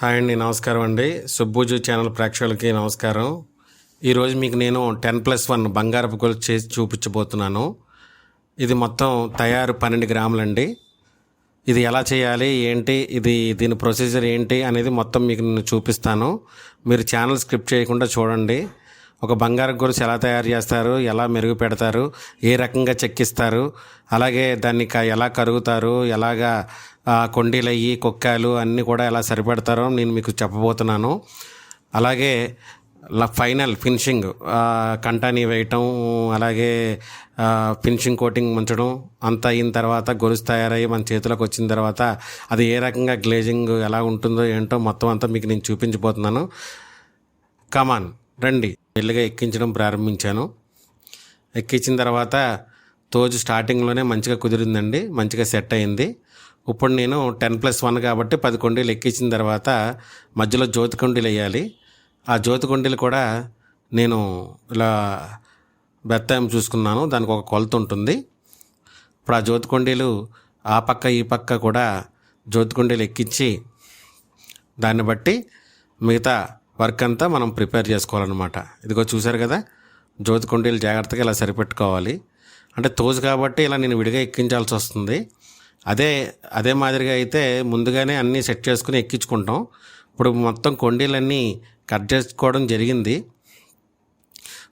Hi అండి నమస్కారం అండి. సుబ్బుజు ఛానల్ ప్రేక్షకులకి నమస్కారం. ఈరోజు మీకు నేను టెన్ ప్లస్ వన్ బంగారపు గొలుసు చేసి చూపించబోతున్నాను. ఇది మొత్తం తయారు పన్నెండు గ్రాములండి. ఇది ఎలా చేయాలి ఏంటి ఇది దీని ప్రొసీజర్ ఏంటి అనేది మొత్తం మీకు నేను చూపిస్తాను. మీరు ఛానల్ స్క్రిప్ట్ చేయకుండా చూడండి. ఒక బంగారు గొలుసు ఎలా తయారు చేస్తారు ఎలా మెరుగు పెడతారు ఏ రకంగా చెక్కిస్తారు అలాగే దాన్ని క- ఎలా కరుగుతారు ఎలాగా ఆ, కొండీలు అయ్యి కుక్కాలు అన్నీ కూడా ఎలా సరిపెడతారో నేను మీకు చెప్పబోతున్నాను. అలాగే ఫైనల్ ఫినిషింగ్ కంటాని వేయటం అలాగే ఫినిషింగ్ కోటింగ్ ఉంచడం అంతా అయిన తర్వాత గొలుసు తయారయ్యి మన చేతిలోకి వచ్చిన తర్వాత అది ఏ రకంగా గ్లేజింగ్ ఎలా ఉంటుందో ఏంటో మొత్తం అంతా మీకు నేను చూపించబోతున్నాను. కమాన్ రండి. మెల్లిగా ఎక్కించడం ప్రారంభించాను. ఎక్కించిన తర్వాత తోజు స్టార్టింగ్లోనే మంచిగా కుదిరిందండి. మంచిగా సెట్ అయింది. ఇప్పుడు నేను టెన్ ప్లస్ వన్ కాబట్టి పది కొండీలు ఎక్కించిన తర్వాత మధ్యలో జ్యోతి కొండీలు వేయాలి. ఆ జ్యోతి కొండీలు కూడా నేను ఇలా బెత్తాయం చూసుకున్నాను. దానికి ఒక కొలత ఉంటుంది. ఇప్పుడు ఆ జ్యోతి కొండీలు ఆ పక్క ఈ పక్క కూడా జ్యోతి కొండీలు ఎక్కించి దాన్ని బట్టి మిగతా వర్క్ అంతా మనం ప్రిపేర్ చేసుకోవాలన్నమాట. ఇదిగో చూసారు కదా? జ్యోతి కుండీలు జాగ్రత్తగా ఇలా సరిపెట్టుకోవాలి. అంటే తోజు కాబట్టి ఇలా నేను విడిగా ఎక్కించాల్సి వస్తుంది. అదే అదే మాదిరిగా అయితే ముందుగానే అన్నీ సెట్ చేసుకుని ఎక్కించుకుంటాం. ఇప్పుడు మొత్తం కొండీలన్నీ కట్ చేసుకోవడం జరిగింది.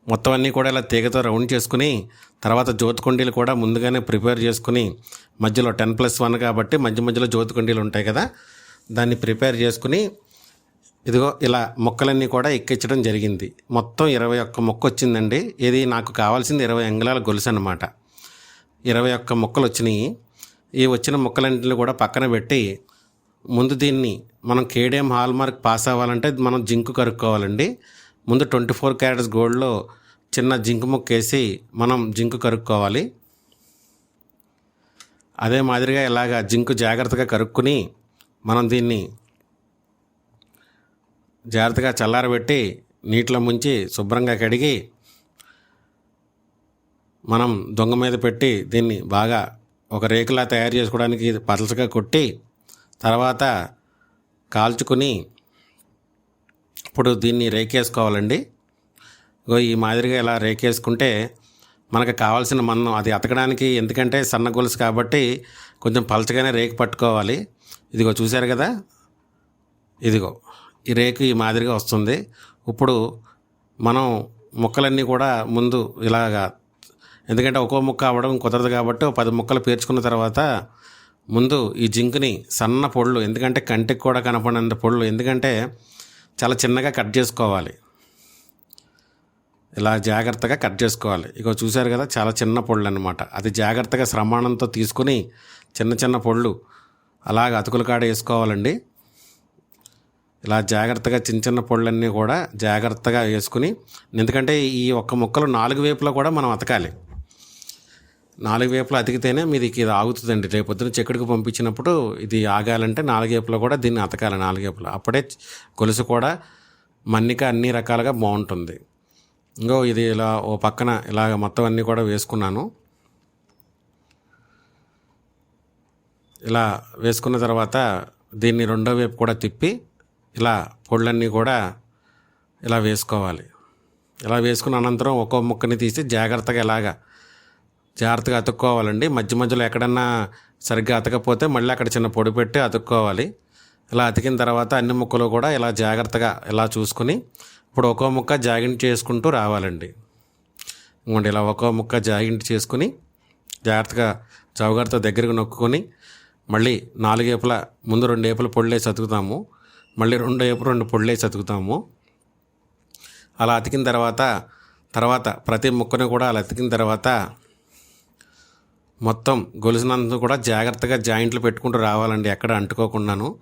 మొత్తం అన్నీ కూడా ఇలా తీగతో రౌండ్ చేసుకుని తర్వాత జ్యోతి కుండీలు కూడా ముందుగానే ప్రిపేర్ చేసుకుని మధ్యలో టెన్ ప్లస్ వన్ కాబట్టి మధ్య మధ్యలో జ్యోతి కుండీలు ఉంటాయి కదా? దాన్ని ప్రిపేర్ చేసుకుని ఇదిగో ఇలా మొక్కలన్నీ కూడా ఎక్కించడం జరిగింది. మొత్తం ఇరవై ఒక్క మొక్క వచ్చిందండి. ఇది నాకు కావాల్సింది ఇరవై అంగుళాల గొలుసు అనమాట ఇరవై ఒక్క మొక్కలు వచ్చినాయి. ఈ వచ్చిన మొక్కలన్నింటిని కూడా పక్కన పెట్టి ముందు దీన్ని మనం కేడిఎం హాల్ మార్క్ పాస్ అవ్వాలంటే మనం జింకు కరుక్కోవాలండి. ముందు ట్వంటీ ఫోర్ క్యారెట్స్ గోల్డ్లో చిన్న జింకు ముక్క వేసి మనం జింకు కరుక్కోవాలి. అదే మాదిరిగా ఇలాగా జింకు జాగ్రత్తగా కరుక్కుని మనం దీన్ని జాగ్రత్తగా చల్లారబెట్టి నీటిలో ముంచి శుభ్రంగా కడిగి మనం దొంగ మీద పెట్టి దీన్ని బాగా ఒక రేకులా తయారు చేసుకోవడానికి పలసగా కొట్టి తర్వాత కాల్చుకుని ఇప్పుడు దీన్ని రేకేసుకోవాలండి. ఈ మాదిరిగా ఇలా రేకేసుకుంటే మనకు కావాల్సిన మన్నం అది అతకడానికి ఎందుకంటే సన్న గొలుసు కాబట్టి కొంచెం పలచగానే రేకు పట్టుకోవాలి. ఇదిగో చూశారు కదా? ఇదిగో ఈ రేకు ఈ మాదిరిగా వస్తుంది. ఇప్పుడు మనం ముక్కలన్నీ కూడా ముందు ఇలాగా ఎందుకంటే ఒక్కో ముక్క అవ్వడం కుదరదు కాబట్టి పది ముక్కలు పేర్చుకున్న తర్వాత ముందు ఈ జింకుని సన్న పొళ్ళు ఎందుకంటే కంటికి కూడా కనపడినంత పొళ్ళు ఎందుకంటే చాలా చిన్నగా కట్ చేసుకోవాలి. ఇలా జాగ్రత్తగా కట్ చేసుకోవాలి. ఇక చూశారు కదా చాలా చిన్న పొళ్ళు అనమాట అది జాగ్రత్తగా శ్రమాణంతో తీసుకుని చిన్న చిన్న పొళ్ళు అలాగ అతుకుల కాడ వేసుకోవాలండి. ఇలా జాగ్రత్తగా చిన్న చిన్న పొళ్ళన్నీ కూడా జాగ్రత్తగా వేసుకుని ఎందుకంటే ఈ ఒక్క ముక్కలు నాలుగు వైపులా కూడా మనం అతకాలి. నాలుగు వైపులా అతికితేనే మీది ఇది ఆగుతుందండి. రేపొద్దున చెక్కడికి పంపించినప్పుడు ఇది ఆగాలంటే నాలుగు వైపులా కూడా దీన్ని అతకాలి నాలుగు వైపులా. అప్పుడే గొలుసు కూడా మన్నిక అన్ని రకాలుగా బాగుంటుంది. ఇంకో ఇది ఇలా ఓ పక్కన ఇలాగ మొత్తం అన్నీ కూడా వేసుకున్నాను. ఇలా వేసుకున్న తర్వాత దీన్ని రెండో వైపు కూడా తిప్పి ఇలా పొళ్ళన్నీ కూడా ఇలా వేసుకోవాలి. ఇలా వేసుకున్న అనంతరం ఒక్కో ముక్కని తీసి జాగ్రత్తగా ఇలాగా జాగ్రత్తగా అతుక్కోవాలండి. మధ్య మధ్యలో ఎక్కడన్నా సరిగ్గా అతకపోతే మళ్ళీ అక్కడ చిన్న పొడి పెట్టి అతుక్కోవాలి. ఇలా అతికిన తర్వాత అన్ని ముక్కలు కూడా ఇలా జాగ్రత్తగా ఇలా చూసుకుని ఇప్పుడు ఒక్కో ముక్క జాగింట్ చేసుకుంటూ రావాలండి. ఇంకోండి ఇలా ఒక్కో ముక్క జాగింట్ చేసుకుని జాగ్రత్తగా చౌగారితో దగ్గరకు నొక్కుని మళ్ళీ నాలుగేపుల ముందు రెండు ఏపుల పొడిలేసి అతుకుతాము. మళ్ళీ రెండు ఏపు రెండు పొడిలేసి అతుకుతాము అలా అతికిన తర్వాత తర్వాత ప్రతి ముక్కని కూడా అలా అతికిన తర్వాత మొత్తం గొలుసునంత కూడా జాగ్రత్తగా జాయింట్లు పెట్టుకుంటూ రావాలండి ఎక్కడ అంటుకోకుండాను.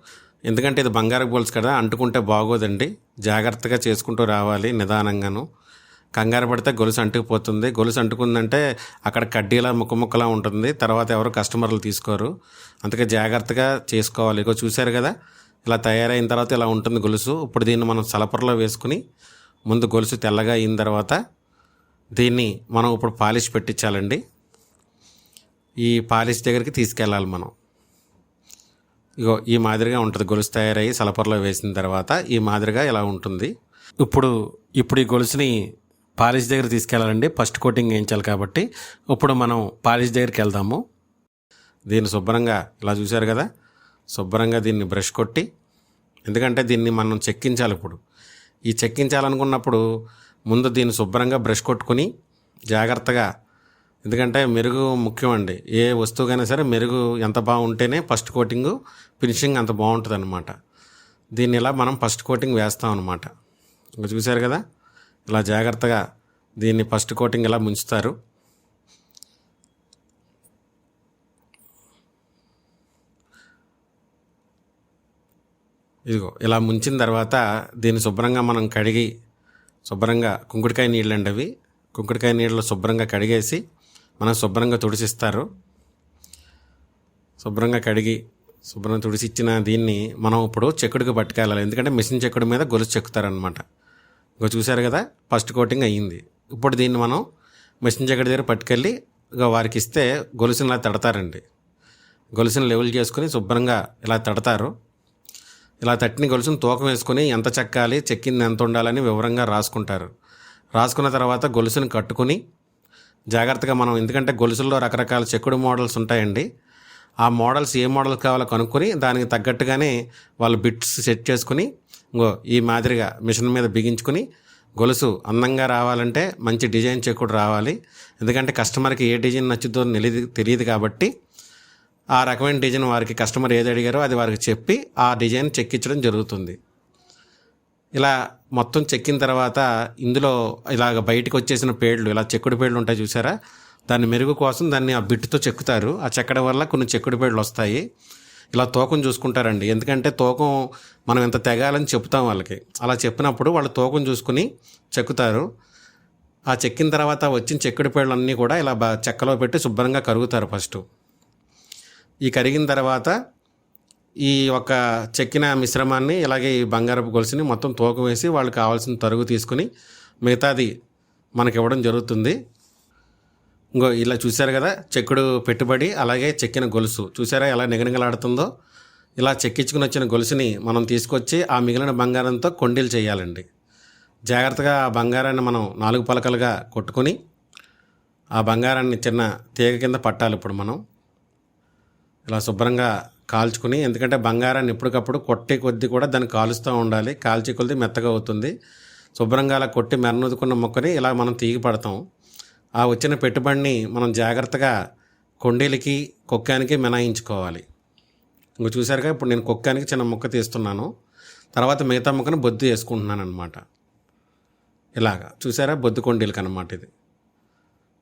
ఎందుకంటే ఇది బంగారు గొలుసు కదా అంటుకుంటే బాగోదండి. జాగ్రత్తగా చేసుకుంటూ రావాలి నిదానంగాను. కంగారు పడితే గొలుసు అంటుకుపోతుంది. గొలుసు అంటుకుందంటే అక్కడ కడ్డీలా ముక్క ముక్కలా ఉంటుంది. తర్వాత ఎవరు కస్టమర్లు తీసుకోరు. అందుకే జాగ్రత్తగా చేసుకోవాలి. ఇగో చూశారు కదా ఇలా తయారైన తర్వాత ఇలా ఉంటుంది గొలుసు. ఇప్పుడు దీన్ని మనం సలపరలో వేసుకుని ముందు గొలుసు తెల్లగా అయిన తర్వాత దీన్ని మనం ఇప్పుడు పాలిష్ పెట్టించాలండి. ఈ పాలిష్ దగ్గరికి తీసుకెళ్ళాలి మనం. ఇగో ఈ మాదిరిగా ఉంటుంది గొలుసు తయారయ్యి సలపరలో వేసిన తర్వాత ఈ మాదిరిగా ఇలా ఉంటుంది. ఇప్పుడు ఇప్పుడు ఈ గొలుసుని పాలిష్ దగ్గర తీసుకెళ్ళాలండి. ఫస్ట్ కోటింగ్ వేయించాలి కాబట్టి. ఇప్పుడు మనం పాలిష్ దగ్గరికి వెళ్దాము. దీన్ని శుభ్రంగా ఇలా చూశారు కదా శుభ్రంగా దీన్ని బ్రష్ కొట్టి ఎందుకంటే దీన్ని మనం చెక్కించాలి ఇప్పుడు. ఈ చెక్కించాలనుకున్నప్పుడు ముందు దీన్ని శుభ్రంగా బ్రష్ కొట్టుకొని జాగ్రత్తగా ఎందుకంటే మెరుగు ముఖ్యం అండి ఏ వస్తువుకైనా సరే మెరుగు ఎంత బాగుంటేనే ఫస్ట్ కోటింగ్ ఫినిషింగ్ అంత బాగుంటుంది అనమాట దీన్ని ఇలా మనం ఫస్ట్ కోటింగ్ వేస్తాం అనమాట ఇంకా చూశారు కదా? ఇలా జాగ్రత్తగా దీన్ని ఫస్ట్ కోటింగ్ ఇలా ముంచుతారు. ఇదిగో ఇలా ముంచిన తర్వాత దీన్ని శుభ్రంగా మనం కడిగి శుభ్రంగా కుంకుడికాయ నీళ్ళు అండి అవి. కుంకుడికాయ నీళ్ళు శుభ్రంగా కడిగేసి మనం శుభ్రంగా తుడిసిస్తారు. శుభ్రంగా కడిగి శుభ్రంగా తుడిసి ఇచ్చిన దీన్ని మనం ఇప్పుడు చెక్కుడికి పట్టుకెళ్ళాలి. ఎందుకంటే మిషన్ చెక్కుడు మీద గొలుసు చెక్కుతారనమాట ఇంకా చూశారు కదా ఫస్ట్ కోటింగ్ అయ్యింది. ఇప్పుడు దీన్ని మనం మిషన్ చెక్కడి దగ్గర పట్టుకెళ్ళి వారికి ఇస్తే గొలుసుని ఇలా తడతారండి. గొలుసుని లెవెల్ చేసుకుని శుభ్రంగా ఇలా తడతారు. ఇలా తట్టిన గొలుసును తూకం వేసుకొని ఎంత చెక్కాలి చెక్కింది ఎంత ఉండాలని వివరంగా రాసుకుంటారు. రాసుకున్న తర్వాత గొలుసును కట్టుకుని జాగ్రత్తగా మనం ఎందుకంటే గొలుసుల్లో రకరకాల చెక్కుడు మోడల్స్ ఉంటాయండి. ఆ మోడల్స్ ఏ మోడల్స్ కావాలో కనుక్కొని దానికి తగ్గట్టుగానే వాళ్ళు బిట్స్ సెట్ చేసుకుని ఇంకో ఈ మాదిరిగా మిషన్ మీద బిగించుకుని గొలుసు అందంగా రావాలంటే మంచి డిజైన్ చెక్కుడు రావాలి. ఎందుకంటే కస్టమర్కి ఏ డిజైన్ నచ్చుతుందో తెలియదు తెలియదు కాబట్టి ఆ రకమైన డిజైన్ వారికి కస్టమర్ ఏది అడిగారో అది వారికి చెప్పి ఆ డిజైన్ చెక్కించడం జరుగుతుంది. ఇలా మొత్తం చెక్కిన తర్వాత ఇందులో ఇలాగ బయటకు వచ్చేసిన పేడ్లు ఇలా చెక్కుడు పేడ్లు ఉంటాయి చూసారా? దాన్ని మెరుగు కోసం దాన్ని ఆ బిట్టుతో చెక్కుతారు. ఆ చెక్కడం వల్ల కొన్ని చెక్కుడు పేడ్లు వస్తాయి. ఇలా తూకం చూసుకుంటారండి. ఎందుకంటే తూకం మనం ఎంత తెగాలని చెప్తాం వాళ్ళకి. అలా చెప్పినప్పుడు వాళ్ళు తూకం చూసుకుని చెక్కుతారు. ఆ చెక్కిన తర్వాత వచ్చిన చెక్కుడు పేడ్లన్నీ కూడా ఇలా బా చెక్కలో పెట్టి శుభ్రంగా కరుగుతారు ఫస్ట్. ఈ కరిగిన తర్వాత ఈ ఒక చెక్కిన మిశ్రమాన్ని ఇలాగే ఈ బంగారపు గొలుసుని మొత్తం తూకం వేసి వాళ్ళు కావాల్సిన తరుగు తీసుకుని మిగతాది మనకి ఇవ్వడం జరుగుతుంది. ఇంకో ఇలా చూశారు కదా చెక్కుడు పెట్టుబడి అలాగే చెక్కిన గొలుసు. చూసారా ఎలా నిగనిగలాడుతుందో? ఇలా చెక్కించుకుని వచ్చిన గొలుసుని మనం తీసుకొచ్చి ఆ మిగిలిన బంగారంతో కొండీలు చేయాలండి. జాగ్రత్తగా ఆ బంగారాన్ని మనం నాలుగు పలకలుగా కొట్టుకొని ఆ బంగారాన్ని చిన్న తీగ కింద పట్టాలి ఇప్పుడు మనం. ఇలా శుభ్రంగా కాల్చుకుని ఎందుకంటే బంగారాన్ని ఎప్పటికప్పుడు కొట్టే కొద్దీ కూడా దాన్ని కాలుస్తూ ఉండాలి. కాల్చి కొద్ది మెత్తగా అవుతుంది. శుభ్రంగా అలా కొట్టి మెరనుదుకున్న మొక్కని ఇలా మనం తీగి పడతాం. ఆ వచ్చిన పెట్టుబడిని మనం జాగ్రత్తగా కొండీలకి కొక్కానికి మినాయించుకోవాలి ఇంక చూసారుగా ఇప్పుడు నేను కొక్కానికి చిన్న మొక్క తీస్తున్నాను. తర్వాత మిగతా మొక్కను బొద్దు వేసుకుంటున్నాను అనమాట ఇలాగా. చూసారా బొద్దు కొండీలకి అనమాట ఇది.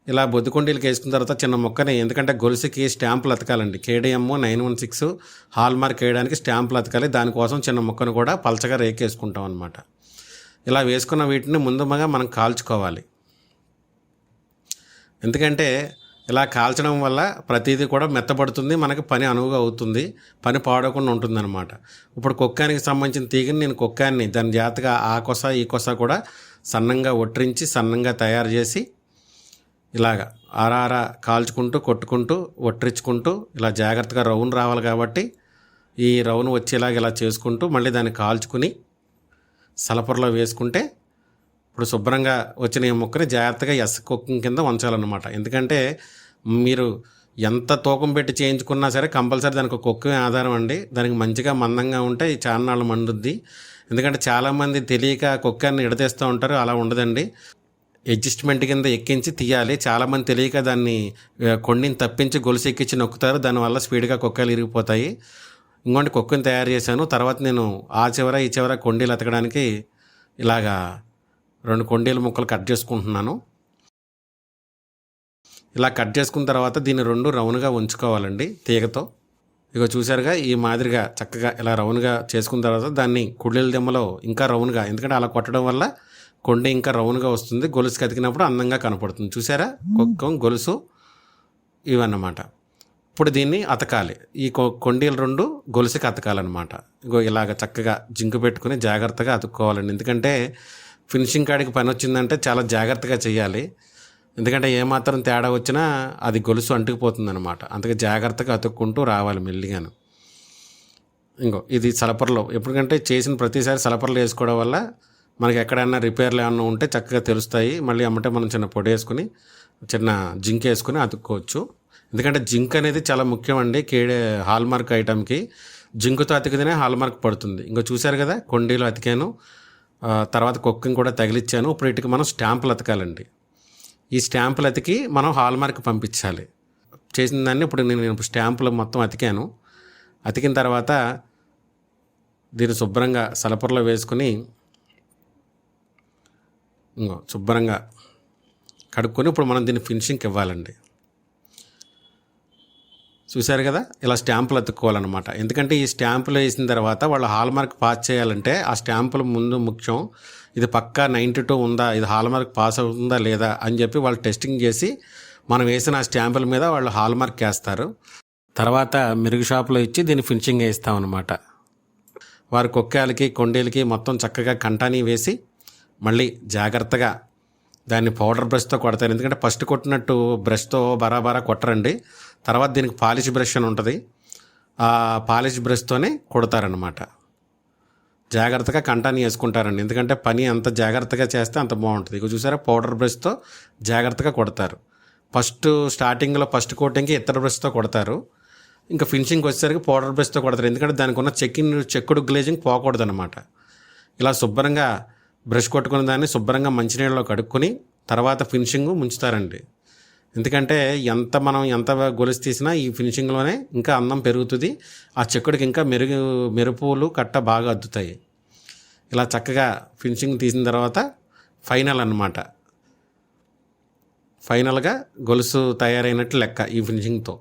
ఇలా బొద్దుకొండీలకి వేసుకున్న తర్వాత చిన్న మొక్కని ఎందుకంటే గొలుసుకి స్టాంపులు అతకాలండి KDM nine one six hallmark వేయడానికి స్టాంపులు అతకాలి దానికోసం చిన్న మొక్కను కూడా పలచగా రేకేసుకుంటాం అనమాట ఇలా వేసుకున్న వీటిని ముందుగా మనం కాల్చుకోవాలి. ఎందుకంటే ఇలా కాల్చడం వల్ల ప్రతిదీ కూడా మెత్తబడుతుంది మనకి పని అనువుగా అవుతుంది పని పాడకుండా ఉంటుందన్నమాట. ఇప్పుడు కుక్కానికి సంబంధించిన తీగని నేను కుక్కాన్ని దాని జాతగా ఆ కొస ఈ కొస కూడా సన్నంగా ఒట్రించి సన్నంగా తయారు చేసి ఇలాగ ఆరారా కాల్చుకుంటూ కొట్టుకుంటూ ఒట్టించుకుంటూ ఇలా జాగ్రత్తగా రౌన్ రావాలి కాబట్టి ఈ రౌన్ వచ్చేలాగా ఇలా చేసుకుంటూ మళ్ళీ దాన్ని కాల్చుకుని సలపరలో వేసుకుంటే ఇప్పుడు శుభ్రంగా వచ్చిన ఈ ముక్కని జాగ్రత్తగా ఎస్ కుక్కం కింద ఉంచాలన్నమాట ఎందుకంటే మీరు ఎంత తూకం పెట్టి చేయించుకున్నా సరే కంపల్సరీ దానికి ఒక కుక్కమే ఆధారం అండి. దానికి మంచిగా మందంగా ఉంటే ఈ చాన్నాళ్ళు మండుద్ది. ఎందుకంటే చాలామంది తెలియక కుక్కని ఎడతేస్తూ ఉంటారు అలా ఉండదండి. అడ్జస్ట్మెంట్ కింద ఎక్కించి తీయాలి. చాలామంది తెలియక దాన్ని కొండిని తప్పించి గొలుసు ఎక్కించి నొక్కుతారు. దానివల్ల స్పీడ్గా కుక్కలు ఇరిగిపోతాయి. ఇంకోటి కుక్కని తయారు చేశాను. తర్వాత నేను ఆ చివర ఈ చివర కొండీలు ఎతకడానికి ఇలాగా రెండు కొండీల ముక్కలు కట్ చేసుకుంటున్నాను. ఇలా కట్ చేసుకున్న తర్వాత దీన్ని రెండు రౌండ్గా ఉంచుకోవాలండి తీగతో. ఇక చూసారుగా ఈ మాదిరిగా చక్కగా ఇలా రౌండ్గా చేసుకున్న తర్వాత దాన్ని కుళ్ళెల దిమ్మలో ఇంకా రౌండ్గా ఎందుకంటే అలా కొట్టడం వల్ల కొండ ఇంకా రౌండ్గా వస్తుంది. గొలుసు కతికినప్పుడు అందంగా కనపడుతుంది. చూసారా? కుక్కం గొలుసు ఇవన్నమాట. ఇప్పుడు దీన్ని అతకాలి. ఈ కొ- కొండీలు రెండు గొలుసుకి అతకాలన్నమాట ఇగో ఇలాగ చక్కగా జింకు పెట్టుకుని జాగ్రత్తగా అతుక్కోవాలండి. ఎందుకంటే ఫినిషింగ్ కాడికి పని వచ్చిందంటే చాలా జాగ్రత్తగా చేయాలి ఎందుకంటే ఏమాత్రం తేడా వచ్చినా అది గొలుసు అంటుకుపోతుంది అనమాట అందుకే జాగ్రత్తగా అతుక్కుంటూ రావాలి మెల్లిగాను. ఇంకో ఇది సలపర్లో. ఎప్పటికంటే చేసిన ప్రతిసారి సలపర్లు వేసుకోవడం వల్ల మనకి ఎక్కడైనా రిపేర్లు ఏమన్నా ఉంటే చక్కగా తెలుస్తాయి. మళ్ళీ అమ్మంటే మనం చిన్న పొడి వేసుకుని చిన్న జింక్ వేసుకుని అతుక్కోవచ్చు. ఎందుకంటే జింక్ అనేది చాలా ముఖ్యం అండి కేడే హాల్మార్క్ ఐటమ్కి జింకుతో అతికితేనే హాల్మార్క్ పడుతుంది. ఇంకా చూశారు కదా కొండీలో అతికాను. తర్వాత కుక్కని కూడా తగిలిచ్చాను. ఇప్పుడు ఇటుకి మనం స్టాంపులు అతకాలండి. ఈ స్టాంపులు అతికి మనం హాల్మార్క్ పంపించాలి. చేసిన దాన్ని ఇప్పుడు నేను నేను స్టాంపులు మొత్తం అతికాను. అతికిన తర్వాత దీన్ని శుభ్రంగా సలపర్లో వేసుకుని ఇంకో శుభ్రంగా కడుక్కొని ఇప్పుడు మనం దీన్ని ఫినిషింగ్కి ఇవ్వాలండి. చూశారు కదా? ఇలా స్టాంపులు అతుక్కోవాలన్నమాట. ఎందుకంటే ఈ స్టాంపులు వేసిన తర్వాత వాళ్ళు హాల్మార్క్ పాస్ చేయాలంటే ఆ స్టాంపులు ముందు ముఖ్యం ఇది పక్కా నైంటీ టూ ఉందా ఇది హాల్మార్క్ పాస్ అవుతుందా లేదా అని చెప్పి వాళ్ళు టెస్టింగ్ చేసి మనం వేసిన ఆ స్టాంపుల మీద వాళ్ళు హాల్మార్క్ వేస్తారు. తర్వాత మెరుగు షాప్లో ఇచ్చి దీన్ని ఫినిషింగ్ వేస్తామన్నమాట. వారి కొక్కాలకి కొండేలకి మొత్తం చక్కగా కంటాని వేసి మళ్ళీ జాగ్రత్తగా దాన్ని పౌడర్ బ్రష్తో కొడతారు. ఎందుకంటే ఫస్ట్ కొట్టినట్టు బ్రష్తో బరాబరా కొట్టరండి. తర్వాత దీనికి పాలిష్ బ్రష్ అని ఉంటుంది. ఆ పాలిష్ బ్రష్తోనే కొడతారనమాట జాగ్రత్తగా కంటాన్ని వేసుకుంటారండి. ఎందుకంటే పని అంత జాగ్రత్తగా చేస్తే అంత బాగుంటుంది. ఇక చూసారా? పౌడర్ బ్రష్తో జాగ్రత్తగా కొడతారు. ఫస్ట్ స్టార్టింగ్లో ఫస్ట్ కోటింగ్కి ఇతర బ్రష్తో కొడతారు. ఇంకా ఫినిషింగ్ వచ్చేసరికి పౌడర్ బ్రష్తో కొడతారు. ఎందుకంటే దానికి ఉన్న చెక్కింగ్ చెక్కుడు గ్లేజింగ్ పోకూడదు అనమాట ఇలా శుభ్రంగా బ్రష్ కొట్టుకున్న దాన్ని శుభ్రంగా మంచినీళ్ళలో కడుక్కొని తర్వాత ఫినిషింగ్ ముంచుతారండి. ఎందుకంటే ఎంత మనం ఎంత గొలుసు తీసినా ఈ ఫినిషింగ్లోనే ఇంకా అందం పెరుగుతుంది. ఆ చెక్కుడికి ఇంకా మెరుగు మెరుపులు కట్ట బాగా అద్దుతాయి. ఇలా చక్కగా ఫినిషింగ్ తీసిన తర్వాత ఫైనల్ అన్నమాట. ఫైనల్గా గొలుసు తయారైనట్టు లెక్క ఈ ఫినిషింగ్తో.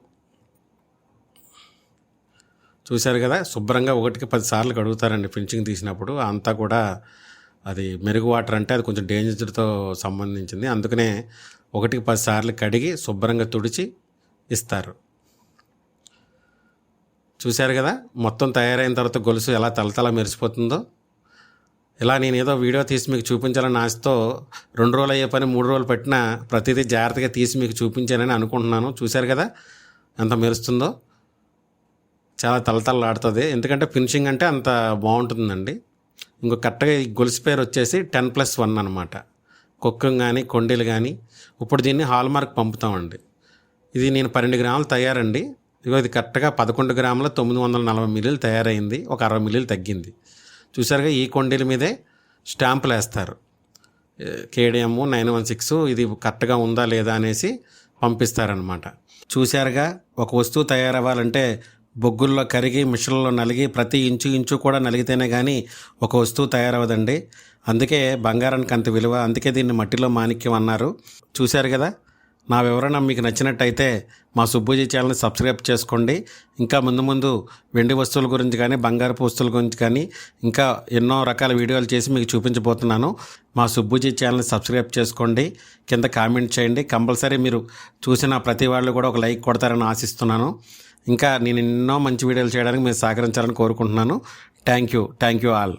చూశారు కదా శుభ్రంగా ఒకటికి పది సార్లు కడుగుతారండి ఫినిషింగ్ తీసినప్పుడు. అంతా కూడా అది మెరుగు వాటర్ అంటే అది కొంచెం డేంజర్తో సంబంధించింది. అందుకనే ఒకటికి పది సార్లు కడిగి శుభ్రంగా తుడిచి ఇస్తారు. చూశారు కదా? మొత్తం తయారైన తర్వాత గొలుసు ఎలా తలతల మెరిసిపోతుందో. ఇలా నేను ఏదో వీడియో తీసి మీకు చూపించాలని ఆశతో రెండు రోజులు అయ్యే పని మూడు రోజులు పెట్టినా ప్రతిదీ జాగ్రత్తగా తీసి మీకు చూపించానని అనుకుంటున్నాను. చూశారు కదా? ఎంత మెరుస్తుందో. చాలా తలతలలాడుతుంది. ఎందుకంటే ఫినిషింగ్ అంటే అంత బాగుంటుందండి. ఇంకో కరెక్ట్గా ఈ గొలుసు పేరు వచ్చేసి టెన్ ప్లస్ వన్ అనమాట కుక్కం కానీ కొండీలు కానీ ఇప్పుడు దీన్ని హాల్మార్క్ పంపుతామండి. ఇది నేను పన్నెండు గ్రాములు తయారండి. ఇగో ఇది కరెక్ట్గా పదకొండు గ్రాముల తొమ్మిది వందల నలభై మిల్లీలు తయారైంది. ఒక అరవై మిల్లీలు తగ్గింది. చూసారుగా ఈ కొండీల మీదే స్టాంపులు వేస్తారు కేడిఎం నైన్ వన్ సిక్స్ ఇది కరెక్ట్గా ఉందా లేదా అనేసి పంపిస్తారనమాట చూశారుగా ఒక వస్తువు తయారవ్వాలంటే బొగ్గుల్లో కరిగి మిషన్లో నలిగి ప్రతి ఇంచు ఇంచు కూడా నలిగితేనే కానీ ఒక వస్తువు తయారవదండి అందుకే బంగారానికి అంత విలువ అందుకే దీన్ని మట్టిలో మాణిక్యం అన్నారు. చూశారు కదా? నా వివరణ మీకు నచ్చినట్టయితే మా సుబ్బుజీ ఛానల్ని సబ్స్క్రైబ్ చేసుకోండి. ఇంకా ముందు ముందు వెండి వస్తువుల గురించి కానీ బంగారపు వస్తువుల గురించి కానీ ఇంకా ఎన్నో రకాల వీడియోలు చేసి మీకు చూపించబోతున్నాను. మా సుబ్బుజీ ఛానల్ని సబ్స్క్రైబ్ చేసుకోండి. కింద కామెంట్ చేయండి. కంపల్సరీ మీరు చూసిన ప్రతి వాళ్ళు కూడా ఒక లైక్ కొడతారని ఆశిస్తున్నాను. ఇంకా నేను ఎన్నో మంచి వీడియోలు చేయడానికి మీరు సహకరించాలని కోరుకుంటున్నాను. Thank you thank you all